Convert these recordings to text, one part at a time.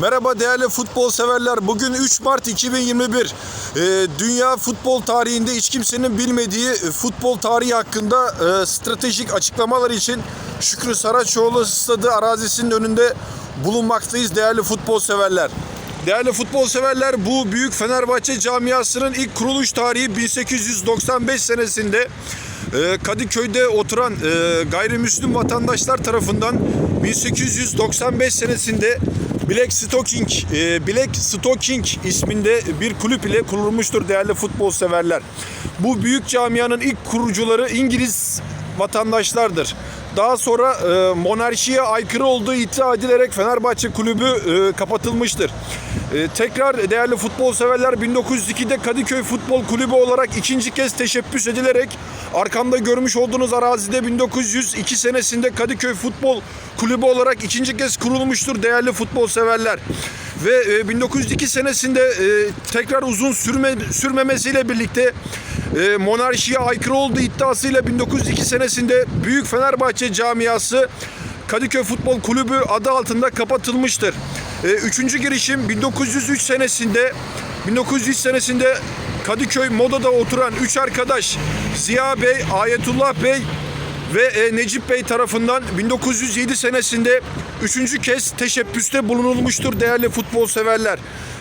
Merhaba değerli futbol severler. Bugün 3 Mart 2021. Ee, dünya futbol tarihinde hiç kimsenin bilmediği e, futbol tarihi hakkında e, stratejik açıklamalar için Şükrü Saraçoğlu stadı arazisinin önünde bulunmaktayız değerli futbol severler. Değerli futbol severler bu büyük Fenerbahçe camiasının ilk kuruluş tarihi 1895 senesinde e, Kadıköy'de oturan gayrimüslim vatandaşlar tarafından 1895 senesinde Black Stocking, e, Black Stocking isminde bir kulüp ile kurulmuştur değerli futbol severler. Bu büyük camianın ilk kurucuları İngiliz vatandaşlardır. Daha sonra e, monarşiye aykırı olduğu iddia edilerek Fenerbahçe kulübü e, kapatılmıştır. E, tekrar değerli futbol severler 1902'de Kadıköy Futbol Kulübü olarak ikinci kez teşebbüs edilerek arkamda görmüş olduğunuz arazide 1902 senesinde Kadıköy Futbol Kulübü olarak ikinci kez kurulmuştur değerli futbol severler. Ve e, 1902 senesinde e, tekrar uzun sürme, sürmemesiyle birlikte e, monarşiye aykırı olduğu iddiasıyla 1902 senesinde Büyük Fenerbahçe camiası Kadıköy Futbol Kulübü adı altında kapatılmıştır. E, üçüncü girişim 1903 senesinde 1903 senesinde Kadıköy Moda'da oturan üç arkadaş Ziya Bey, Ayetullah Bey ve e, Necip Bey tarafından 1907 senesinde üçüncü kez teşebbüste bulunulmuştur değerli futbol severler.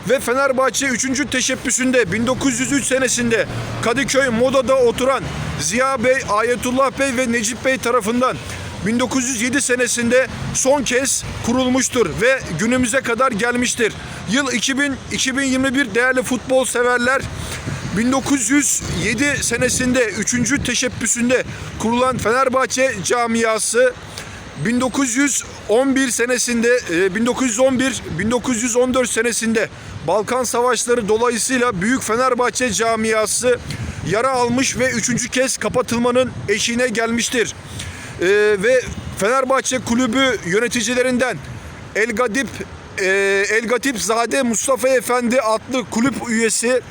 Ve Fenerbahçe 3. teşebbüsünde 1903 senesinde Kadıköy Moda'da oturan Ziya Bey, Ayetullah Bey ve Necip Bey tarafından 1907 senesinde son kez kurulmuştur ve günümüze kadar gelmiştir. Yıl 2000 2021 değerli futbol severler 1907 senesinde 3. teşebbüsünde kurulan Fenerbahçe camiası 1911 senesinde 1911 1914 senesinde Balkan Savaşları dolayısıyla Büyük Fenerbahçe camiası yara almış ve üçüncü kez kapatılmanın eşiğine gelmiştir. Ee, ve Fenerbahçe kulübü yöneticilerinden El Gadip e, El Gatip Zade Mustafa Efendi adlı kulüp üyesi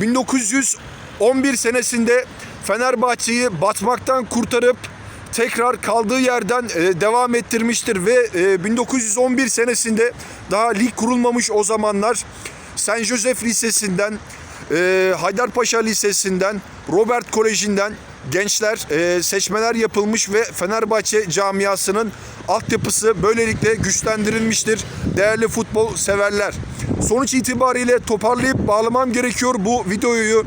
1911 senesinde Fenerbahçe'yi batmaktan kurtarıp tekrar kaldığı yerden e, devam ettirmiştir ve e, 1911 senesinde daha lig kurulmamış o zamanlar Saint Joseph Lisesi'nden e, Haydarpaşa Lisesi'nden Robert Koleji'nden gençler e, seçmeler yapılmış ve Fenerbahçe camiasının altyapısı böylelikle güçlendirilmiştir değerli futbol severler. Sonuç itibariyle toparlayıp bağlamam gerekiyor bu videoyu.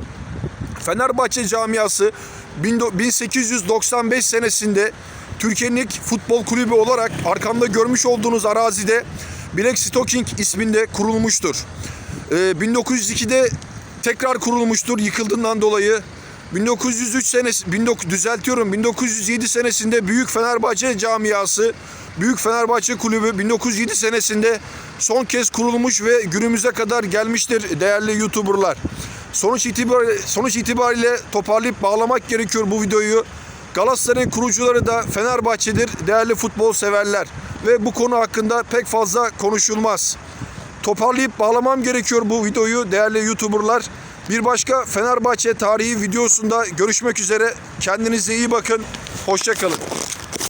Fenerbahçe camiası 1895 senesinde Türkiye'nin ilk futbol kulübü olarak arkamda görmüş olduğunuz arazide Black Stocking isminde kurulmuştur. Ee, 1902'de tekrar kurulmuştur yıkıldığından dolayı. 1903 senesi 19 düzeltiyorum 1907 senesinde Büyük Fenerbahçe camiası Büyük Fenerbahçe Kulübü 1907 senesinde son kez kurulmuş ve günümüze kadar gelmiştir değerli YouTuber'lar. Sonuç itibariyle, sonuç itibariyle toparlayıp bağlamak gerekiyor bu videoyu. Galatasaray'ın kurucuları da Fenerbahçe'dir değerli futbol severler ve bu konu hakkında pek fazla konuşulmaz. Toparlayıp bağlamam gerekiyor bu videoyu değerli YouTuber'lar. Bir başka Fenerbahçe tarihi videosunda görüşmek üzere. Kendinize iyi bakın. Hoşçakalın.